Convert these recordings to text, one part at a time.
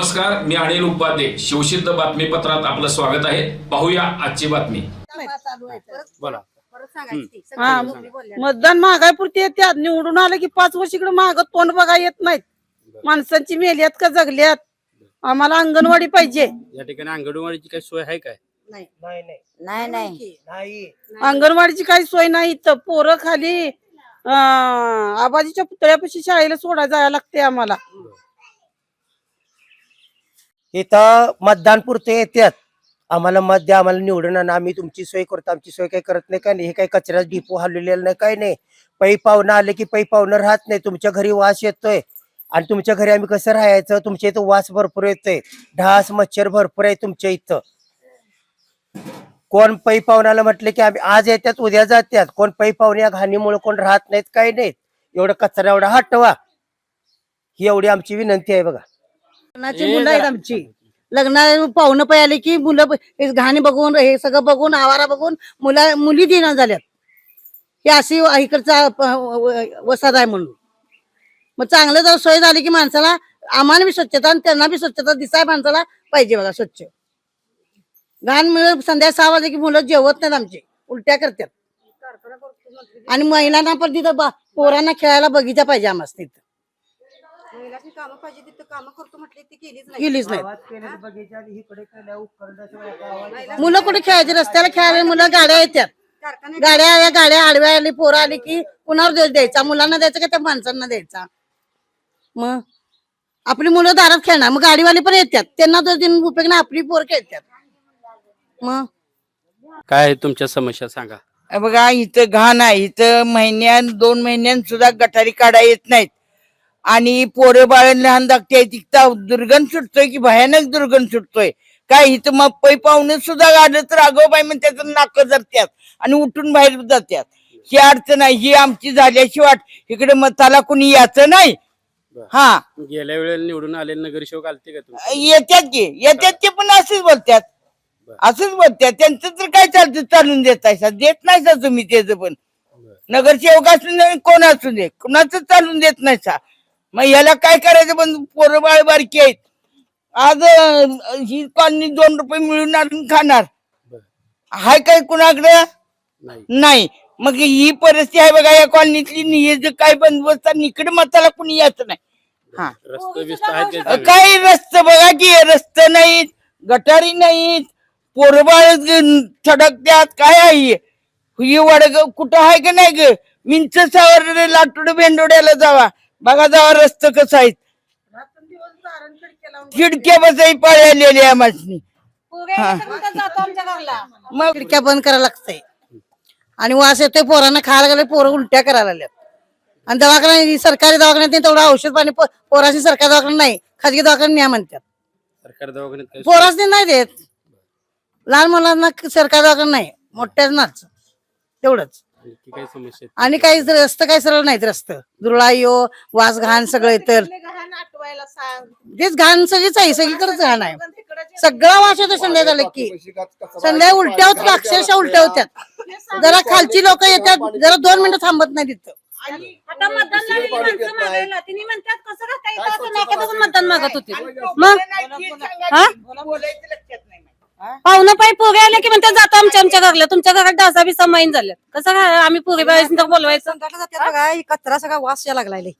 नमस्कार मी अनिल उपाध्ये शिवसिद्ध बातमीपत्रात आपलं स्वागत आहे. पाहूया आजची बातमी. बोला. हा मतदान महागाईपुरती येतात निवडून आलं की पाच वर्ष इकडे महाग तोंड बघा येत नाहीत. माणसांची मेल्यात का जगल्यात? आम्हाला अंगणवाडी पाहिजे. या ठिकाणी अंगणवाडीची काही सोय आहे काय? नाही. नाही अंगणवाडीची काही सोय नाही. तर पोरं खाली अं, आबाजीच्या पुतळ्यापाशी शाळेला सोडा जायला लागते आम्हाला. इथं मतदानपूर ते येतात आम्हाला मत द्या आम्हाला निवडून आणा. आम्ही तुमची सोय करतो. आमची सोय काही करत नाही काय नाही. हे काही कचऱ्यात डिपो हलवलेलं नाही काय नाही. पै पाहुणं आले की पै पाहुणं राहत नाही. तुमच्या घरी वास येतोय. आणि तुमच्या घरी आम्ही कसं राहायचं? तुमच्या इथं वास भरपूर येतोय. ढास मच्छर भरपूर आहे तुमच्या इथं. कोण पै पाहुण्याला म्हटलं की आम्ही आज येतात उद्या जात्यात. कोण पै पाहुणे या घाणीमुळे कोण राहत नाहीत काही नाहीत. एवढं कचरा एवढा हटवा. ही एवढी आमची विनंती आहे बघा. लग्नाची मुलं आहेत आमची. लग्न पाहुणं पै आले की मुलं प- हे घाणी बघून हे सगळं बघून आवारा बघून मुला मुली देणं झाल्यात. ही अशी इकडचा प- व- वसाद आहे म्हणून. मग चांगलं जर सोय झाली की माणसाला आम्हाला बी स्वच्छता आणि त्यांना बी स्वच्छता दिसाय माणसाला पाहिजे बघा स्वच्छ. घाण मिळत संध्या सहा वाजले की मुलं जेवत नाहीत आमचे उलट्या करतात. आणि महिलांना पण तिथं बा- पोरांना खेळायला बगीचा पाहिजे आम्हाला तिथं. केलीच नाही. मुलं कुठे खेळायचे? रस्त्याला खेळायला मुलं गाड्या येतात गाड्या आल्या गाड्या आडव्या आली पोरं आली की कुणावर दोष द्यायचा? मुलांना द्यायचा का त्या माणसांना द्यायचा? मग आपली मुलं दारात खेळणार मग गाडीवाले पण येतात त्यांना दोष देऊन उपयोग नाही आपली पोरं खेळतात मग? काय आहे तुमच्या समस्या सांगा. बघा इथं घाण आहे. इथं महिन्यान दोन महिन्यान सुद्धा गटारी काढा येत नाहीत. आणि पोरं बाळ लहान धाकटे इथं दुर्गंध सुटतोय की भयानक दुर्गंध सुटतोय. काय इथं मग पै पाहुणे सुद्धा आलं तर अगोबाई मग त्याचं नाक धरत्यात आणि उठून बाहेर जात्यात. ही अडचण आहे ही आमची झाल्याची वाट. इकडे मताला कुणी याचं नाही. हा. गेल्या वेळेला निवडून आले नगरसेवक आलते का तुम्ही? येतात की. येतात ते पण असंच बोलतात असंच बोलतात त्यांचं तर काय चालतं? चालून देत आहे. देत नाही सा तुम्ही त्याचं पण. नगरसेवक असून कोण असू दे कुणाचं चालून देत नाही सा. मग याला काय करायचं पण पोरं बाळ बारकी आहेत. आज अं, ही कॉलनी दोन रुपये मिळून आणून खाणार. हाय काय कुणाकडं? नाही. नाही. मग ही परिस्थिती आहे बघा या कॉलनीतली नि- हे जे काय बंदोबस्त आहे, इकडे मताला कुणी यायचं नाही. हा. रस्ते बिस्त आहेत? काही रस्ते बघा की रस्ते नाहीत गटारी नाहीत पोरबाळ थडकत्यात काय आहे? ही वडग कुठं आहे का नाही ग? मिंच सावर लाटूड भेंडोड्याला जावा. बघा जावा रस्त कसं आहेत. खिडक्या बसाई पळलेली आहे मासनी मग खिडक्या बंद करायला लागतंय. आणि वास येतोय पोरांना खायला गेले पोरं उलट्या करायला लागल्यात. आणि दवाखाना सरकारी दवाखान्यात नाही तेवढं औषध पाणी पोराशी सरकारी दवाखाना नाही खाजगी दवाखान्यात न्या म्हणतात. सरकारी दवाखान्यात पोरासनी नाही देत. लहान मुलांना सरकारी दवाखाना नाही मोठ्याच तेवढंच. आणखी काही समस्या आहेत? आणि काही रस्ते काही सरळ नाहीत रस्त. दुर्ळा यो वास घाण सगळं तर तेच घाण सगळीच आहे सगळीकडेच घाण आहे. सगळा वास येतो संध्या झालं की संध्या उलट्या होतात अक्षरशः उलट्या होत्यात. जरा खालची लोक येतात जरा दोन मिनिटं थांबत नाही तिथं आता मतदान लागली माणसं मागायला तिने म्हणतात कसं काय काय असं नाका बघून मतदान मागत होते. मग? हा? पाहुणं पाय पोगे आले की म्हणतात जातो आमच्या आमच्या घरला. तुमच्या घरात डासा बी समाईन झाल्या कसं काय आम्ही पोगे बाळांचं बोलवायचं? संडासला जातात बघा ही कचरा सगळा वास या लागलाय लय.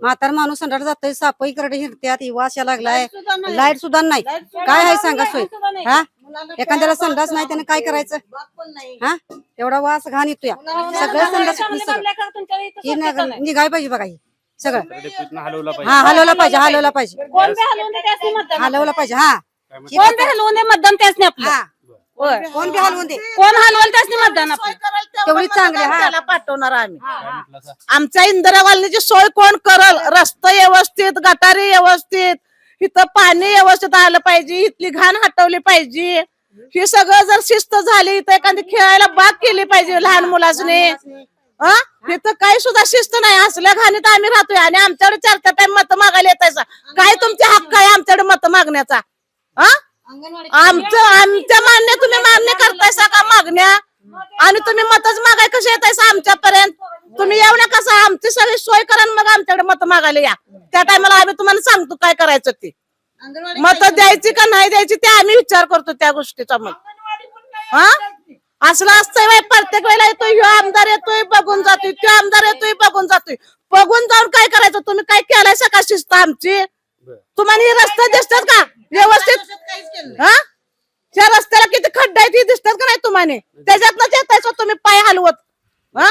म्हातार माणूस संडास जातोय सापही करडे हिरत्यात ही वास या लागलाय. लाइट सुद्धा नाही. काय आहे सांगा सोय? हा? एखाद्याला संडास नाही त्याने काय करायचं? हा? एवढा वास घाण येतोय. सगळं संडास ही नगर- निघाय पाहिजे बघा ही सगळं. डेपुटीनं हलवला पाहिजे. हा हलवला पाहिजे हलवला पाहिजे. कोण बी हलवून हलवला पाहिजे हा ही. कोण बी हलवून दे मतदान त्यासनी आपलं. हा. होय. कोण बी हलवून दे कोण हलवल त्यासनी मतदान आपलं. तेवढी चांगली हा. त्याला पाठवणार आम्ही? आमच्या इंदिरावालीची सोय कोण करल? रस्ते व्यवस्थित गटारी व्यवस्थित इथं पाणी व्यवस्थित आलं पाहिजे इथली घाण हटवली पाहिजे. हे सगळं जर शिस्त झाली तर एखादी खेळायला बाग केली पाहिजे लहान मुलासने. हा? इथं काही सुद्धा शिस्त नाही. असल्या घाणीत आम्ही राहतोय आणि आमच्याकडे चार चार टाइम मत मागायला येतायचा काय तुमचे हक्क आहे आमच्याकडे मत मागण्याचा? आमचं आमच्या मान्य तुम्ही मान्य करतायसा का मागण्या. आणि तुम्ही मतच मागाय कसे येतायसा आमच्यापर्यंत? तुम्ही येऊ नका कसं आमची सगळी सोय करा मग आमच्याकडे मत मागायला या. त्या टायमाला आम्ही तुम्हाला सांगतो काय करायचं ते. मत द्यायची का नाही द्यायची ते आम्ही विचार करतो त्या गोष्टीचा मग. हा? असलं असतंय बाई, प्रत्येक वेळेला येतोय ह्यो आमदार येतोय बघून जातोय तो आमदार येतोय बघून जातोय. बघून जाऊन काय करायचं? तुम्ही काय केलाय का शिस्त आमची? तुम्हाला हे रस्ते दिसतात का? व्यवस्थित हा? त्या रस्त्याला किती खड्डे आहेत हे दिसतात का नाही तुम्हाला त्याच्यातनंच येतायच तुम्ही पाय हलवत. हा?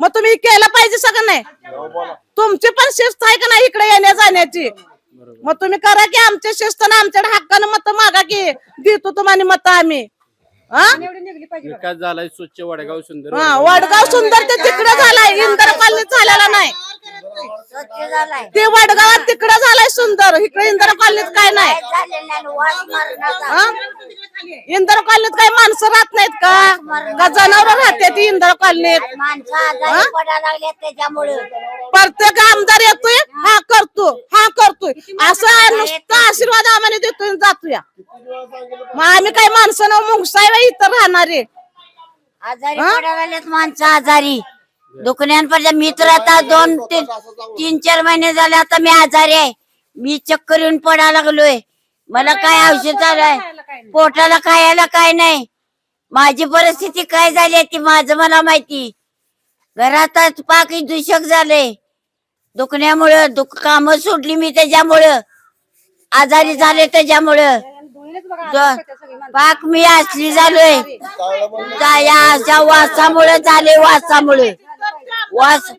मग तुम्ही केलं पाहिजे सगळं नाही. तुमची पण शिस्त आहे का नाही इकडे येण्या जाण्याची? मग तुम्ही करा की आमच्या शिस्तानं आमच्याकडे हक्कानं मत मागा की देतो तुम्हाला मत आम्ही. हा? विकास झालाय स्वच्छ वडगाव सुंदर हा वडगाव. सुंदर ते तिकडे झालाय इंदर कॉलनीत झालेला नाही. ते वडगावात तिकडे झालाय सुंदर इकडे इंदर कॉलनीत काय नाही. हा? इंदर कॉलनीत काही माणसं राहत नाहीत का? का जनावर राहते ती इंदर कॉलनीत माणसं आजारी पडायला लागले त्याच्यामुळे. प्रत्येक आमदार येतोय हा करतो हा करतोय. असं नुसतं आशीर्वाद आम्हाला देतोय जातोय. मग आम्ही काही माणसं मुंगसाय इथं राहणारे आजारी पडायला माणसं आजारी. दुखण्यांपर्यंत मी तर आता दोन तीन तीन चार महिने झाले आता मी आजारी आहे. मी चक्कर येऊन पडायला लागलोय. मला काय औषध चालू आहे? पोटाला खायला काय नाही? माझी परिस्थिती काय झाली आहे ती माझं मला माहिती. घरातच पाक दूषक झाले. दुखण्यामुळं दुख काम सोडली मी त्याच्यामुळं. आजारी झाले त्याच्यामुळं. पाक मी असली झालोय. अशा वासामुळे झाले वासामुळे. वास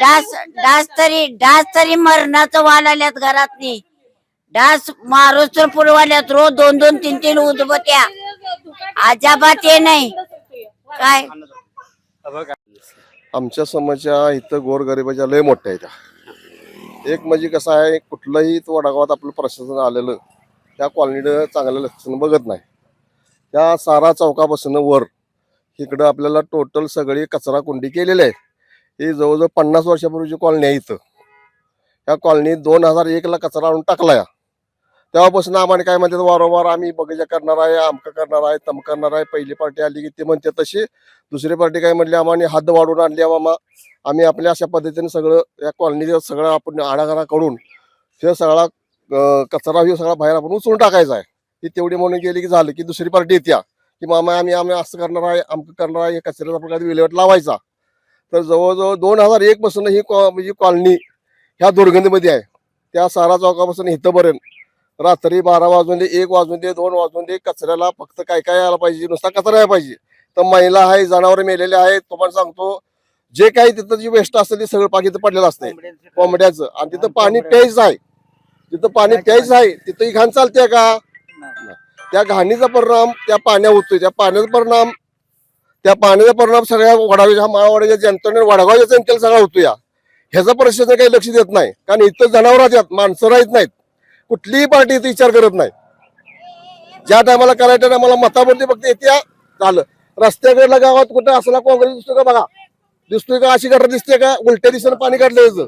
डास डास तरी डास तरी मरणाचं वालाल्यात घरातनी. डास मारूस तर पुरवाल्यात रोज दोन दोन तीन तीन उदबत्या. अजाबात ये नाही. काय? आमच्या समस्या इथं गोरगरिबाच्या लय मोठ्या आहेत एक म्हणजे कसं आहे कुठलंही तो वडागावात आपलं प्रशासन आलेलं त्या कॉलनीनं चांगलं लक्षण बघत नाही. त्या सारा चौकापासून वर इकडं आपल्याला टोटल सगळी कचरा कुंडी केलेली आहे ही जवळजवळ पन्नास वर्षापूर्वीची कॉलनी आहे इथं. त्या कॉलनीत दोन हजार एकला कचरा आणून टाकला तेव्हापासून आम्हाला काय म्हणतात वारंवार आम्ही बगीचा करणार आहे आमकं करणार आहे तम करणार आहे. पहिली पार्टी आली की ते म्हणते तशी. दुसरी पार्टी काय म्हणली आम्हाला हद्द वाढवून आणली आहे मामा आम्ही आपल्या अशा पद्धतीने सगळं या कॉलनीचं सगळं आपण आडागाडा करून हे सगळा कचरा हे सगळा बाहेर आपण उचलून टाकायचा आहे. ती तेवढी म्हणून गेली की झालं की दुसरी पार्टी येत्या. की मामा आम्ही आम्ही असं करणार आहे आमकं करणार आहे कचऱ्याचा प्रकार विल्हेवाट लावायचा. तर जवळजवळ दोन हजार एक पासून ही कॉ म्हणजे कॉलनी ह्या दुर्गंधीमध्ये आहे. त्या सारा चौकापासून इथंपर्यंत रात्री बारा वाजून दे एक वाजून दे दोन वाजून दे कचऱ्याला फक्त काय काय यायला पाहिजे नुसता कचरा यायला पाहिजे. तर महिला आहे जनावर मेलेले आहेत तुम्हाला सांगतो जे काही तिथं जी वेस्ट असते ते सगळं पाणी पडलेलं असते. कोंबड्याचं. आणि तिथं पाणी प्यायचं आहे. तिथं पाणी प्यायचं आहे तिथं ही घाण चालते का. त्या घाणीचा परिणाम त्या पाण्यावर होतोय. त्या पाण्याचा परिणाम त्या पाण्याचा परिणाम सगळ्या वडाव्याच्या माळवाड्याच्या जनतेने वडगावच्या जनतेला सगळा होतो या ह्याचा प्रशासन काही लक्ष देत नाही. कारण इथं जनावर आहेत माणसं राहत नाहीत. कुठलीही पार्टी इथे विचार करत नाही. ज्या टायमाला करायच्या टायमाला मतावरती फक्त येत्या झालं. रस्त्याकडल्या गावात कुठं असला काँग्रेस दिसतो का बघा? दिसतोय का? अशी गटर दिसते का? उलट्या दिशेनं पाणी काढलं याचं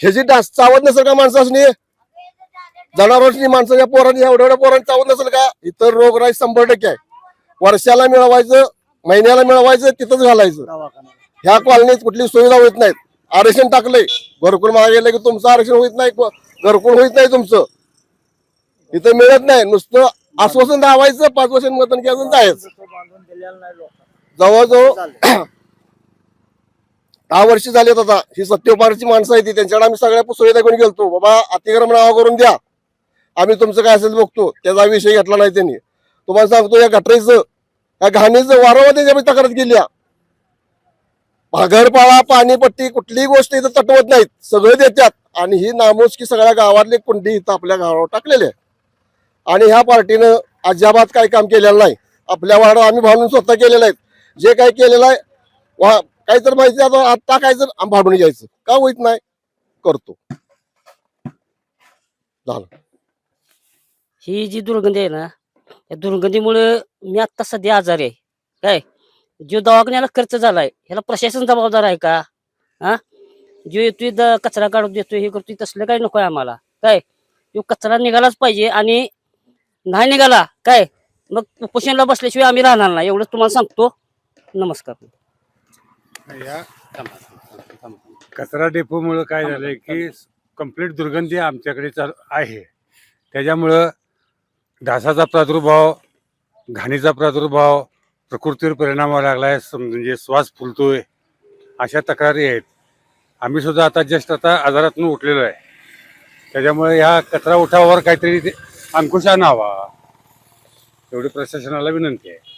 ह्याची डास चावत नसेल का माणसाची जनावरांची माणसाच्या पोरांनी एवढ्या एवढ्या पोरांनी चावत नसेल का? इतर रोगराई शंभर टक्के आहे. वर्षाला मिळवायचं महिन्याला मिळवायचं तिथंच घालायचं. ह्या कॉलनीत कुठली सुविधा होत नाहीत. आरक्षण टाकलंय. घरकुल मागे गेलं की तुमचं आरक्षण होत नाही घरकुल होत नाही तुमचं. इथं मिळत नाही. नुसतं आश्वासन दावायचं पाच वर्ष मतदान घ्यायचं जायचं. जवळजवळ दहा वर्ष झालेत आता. ही सत्योपारची माणसं आहे ती. त्यांच्याकडे आम्ही सगळ्या सुविधा घेऊन गेलतो. बाबा अतिक्रमण नावा करून द्या. आम्ही तुमचं काय असेल बघतो. त्याचा विषय घेतला नाही त्यांनी. तुम्हाला सांगतो या गटरीचं या घाणीचं वारंवार त्यांच्या तक्रार केली. भागरपाळा पाणीपट्टी कुठलीही गोष्ट इथं तटवत नाहीत. सगळं देतात आणि ही नामोजकी सगळ्या गावातली कुंडी इथं आपल्या गावावर टाकलेली आहे. आणि ह्या पार्टीनं अजिबात काही काम केलेलं नाही. आपल्या वाडा आम्ही भांडून स्वतः केलेलं आहे जे काही केलेलं आहे वा काही तर माहिती आता आत काय आणि भांडून घ्यायचं. का होईत नाही? करतो. झालं. ही जी दुर्गंधी आहे ना या दुर्गंधीमुळे मी आत्ता सध्या आजारी आहे. काय? जो दवाखान्याला खर्च झालाय. ह्याला प्रशासन जबाबदार आहे का? हा? जो येतोय द- कचरा काढून देतोय हे करतोय तसलं काही नकोय आम्हाला. काय? तो कचरा निघालाच पाहिजे आणि नाही निघाला काय? मग उपोषणला बसल्याशिवाय आम्ही राहणार नाही. एवढंच तुम्हाला सांगतो. नमस्कार. कचरा डेपोमुळे काय झालंय की कंप्लीट दुर्गंधी आमच्याकडे चालू आहे. त्याच्यामुळं डासाचा प्रादुर्भाव घाणीचा प्रादुर्भाव प्रकृतीवर परिणाम व्हायला लागला सम- म्हणजे श्वास फुलतोय अशा तक्रारी आहेत. आम्ही सुद्धा आता जस्ट आता आजारातून उठलेलो आहे. त्याच्यामुळे ह्या कचरा उठावावर काहीतरी ते अंकुश आणावा. एवढी प्रशासनाला विनंती आहे.